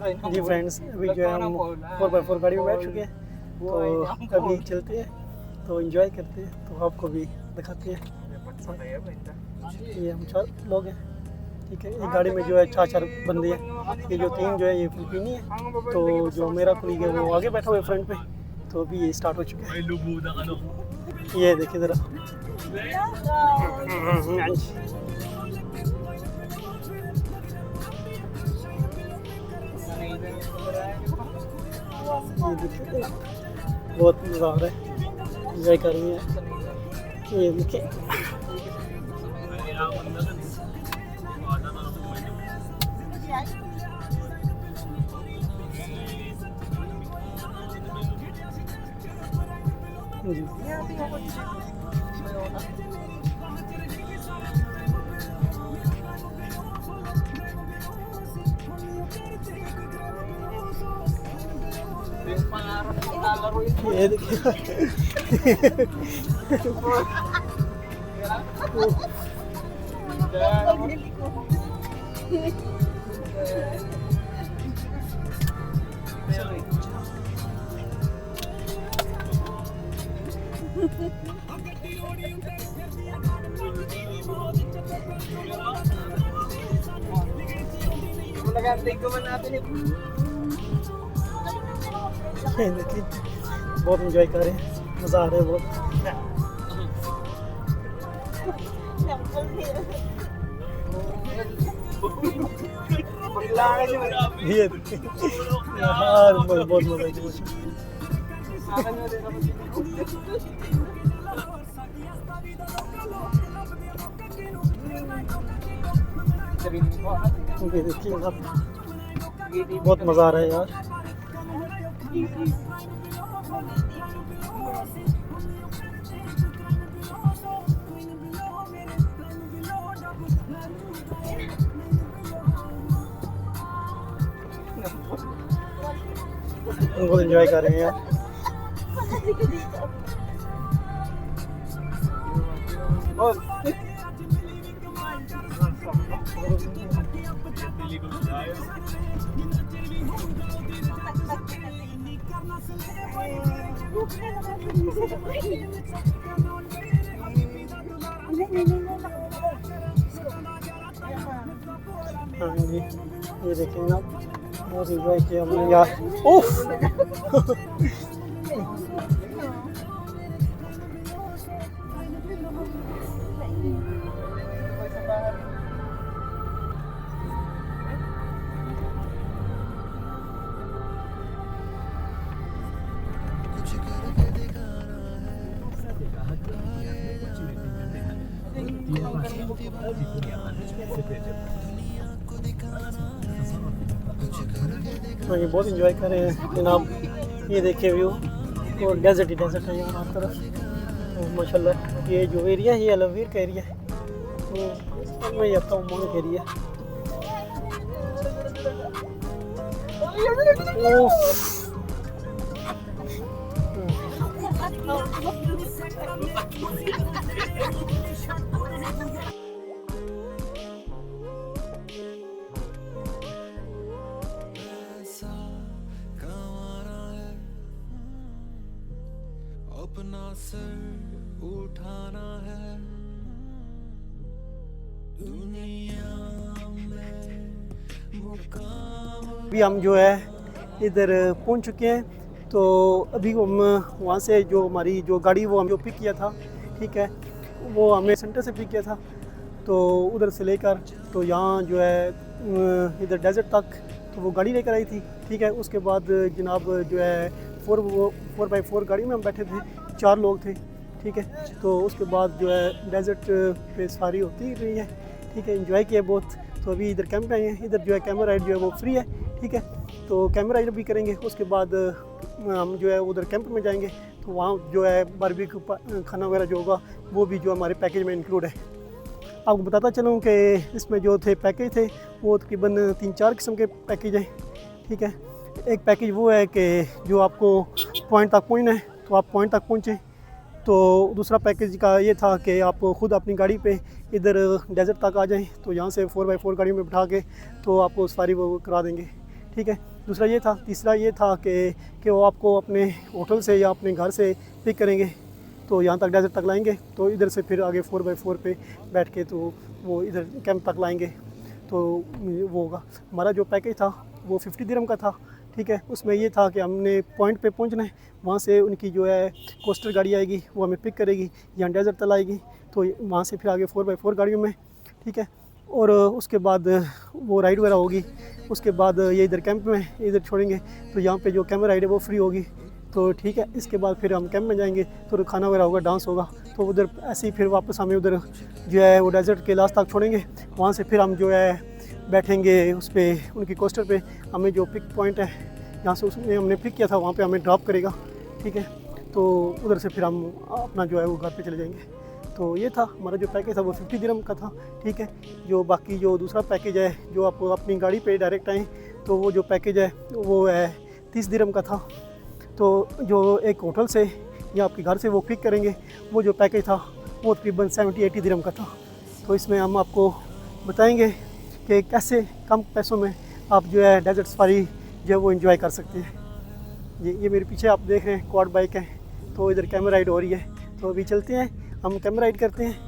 जी friends अभी जो है हम फोर बाई फोर गाड़ी में बैठ चुके हैं तो अभी चलते हैं तो एंजॉय करते हैं तो आपको भी दिखाते हैं ये हम चार लोग हैं ठीक है एक गाड़ी में जो है चार चार बंदे हैं ये जो तीन जो है ये फिलिपीनी है तो जो मेरा कुलीग है वो आगे बैठा हुआ है फ्रंट पे तो अभी ये स्टार्ट हो चुका है ये देखिए ज़रा बहुत मज़ा आ रहा है एंजॉय कर रही है ये देखिए जी Nagantay ko man natin eh. बहुत एंजॉय कर रहे हैं। मज़ा आ रहा है बहुत। ये यार, बहुत मज़ा आई मुझे ये देखिए आप। बहुत मज़ा आ रहा है यार। बहुत एंजॉय कर रहे हैं यार। हाँ जी ये देखें ना बहुत एंजॉय किया हमने यार उफ हाँ ये बहुत इंजॉय कर रहे हैं। जनाब ये देखिए व्यू और डेजर्ट ही डेजर्ट है यहाँ हर तरफ़ तो माशाल्लाह ये जो एरिया है ये अलवीर का एरिया है। तो मैं जाता हूँ मोंग एरिया उफ। अपना सर उठाना है। हम जो है इधर पहुँच चुके हैं। तो अभी हम वहाँ से जो हमारी जो गाड़ी वो हम जो पिक किया था, ठीक है? वो हमने सेंटर से पिक किया था तो उधर से लेकर तो यहाँ जो है इधर डेजर्ट तक तो वो गाड़ी लेकर आई थी, ठीक है? उसके बाद जनाब जो है फोर वो फोर बाई फोर गाड़ी में हम बैठे थे, चार लोग थे, ठीक है? तो उसके बाद जो है डेजर्ट पे सारी होती रही है, ठीक है? इंजॉय किया बहुत तो अभी इधर कैंप आए हैं, इधर जो है कैमरा राइड जो है वो फ्री है, ठीक है? तो कैमरा राइड भी करेंगे, उसके बाद हम जो है उधर कैंप में जाएँगे वहाँ जो है बारबेक्यू खाना वगैरह जो होगा, वो भी जो हमारे पैकेज में इंक्लूड है। आपको बताता चलूँ कि इसमें जो थे पैकेज थे, वो तकरीबन तीन चार किस्म के पैकेज हैं, ठीक है? एक पैकेज वो है कि जो आपको पॉइंट तक पहुँचना है तो आप पॉइंट तक पहुँचें। तो दूसरा पैकेज का ये था कि आप खुद अपनी गाड़ी पे इधर डेजर्ट तक आ जाएँ तो यहाँ से फोर बाई फोर गाड़ी में बिठा के तो आपको सारी वो करा देंगे। ठीक है। दूसरा ये था, तीसरा ये था कि कि वो आपको अपने होटल से या अपने घर से पिक करेंगे तो यहाँ तक डेजर्ट तक लाएँगे तो इधर से फिर आगे फोर बाई फोर पे बैठ के तो वो इधर कैंप तक लाएँगे तो वो होगा। हमारा जो पैकेज था, वो फिफ्टी दिरम का था, ठीक है। उसमें ये था कि हमने पॉइंट पे पहुँचना है, वहाँ से उनकी जो है कोस्टर गाड़ी आएगी, वो हमें पिक करेगी, यहाँ डेजर्ट तक लाएगी तो वहाँ से फिर आगे फोर बाई फोर गाड़ियों में, ठीक है। और उसके बाद वो राइड वगैरह होगी उसके बाद ये इधर कैंप में, इधर छोड़ेंगे। तो यहाँ पे जो कैमरा राइड है वो फ्री होगी। तो ठीक है, इसके बाद फिर हम कैंप में जाएँगे। तो खाना वगैरह होगा डांस होगा। तो उधर ऐसे ही फिर वापस हमें उधर जो है वो डेजर्ट के लास्ट तक छोड़ेंगे। वहाँ से फिर हम जो है बैठेंगे उस पर उनकी कोस्टर पे। हमें जो पिक पॉइंट है जहाँ से उसने हमने पिक किया था, वहाँ पे हमें ड्रॉप करेगा। ठीक है? तो उधर से फिर हम अपना जो है वो घर पे चले जाएँगे। तो ये था, हमारा जो पैकेज था वो फिफ्टी दिरम का था, ठीक है? जो बाकी जो दूसरा पैकेज है, जो आप अपनी गाड़ी पे डायरेक्ट आएँ तो वो जो पैकेज है, वो है तीस दिरम का था। तो जो एक होटल से या आपके घर से वो पिक करेंगे, वो जो पैकेज था, वो तकरीबन सेवेंटी एटी दिरम का था। तो इसमें हम आपको बताएँगे कि कैसे कम पैसों में आप जो है डेजर्ट सफारी जो है वो इन्जॉय कर सकते हैं। ये ये मेरे पीछे आप देख रहे हैं क्वाड बाइक है तो इधर कैमरा राइड हो रही है तो अभी चलते हैं। हम कैमरा एड करते हैं।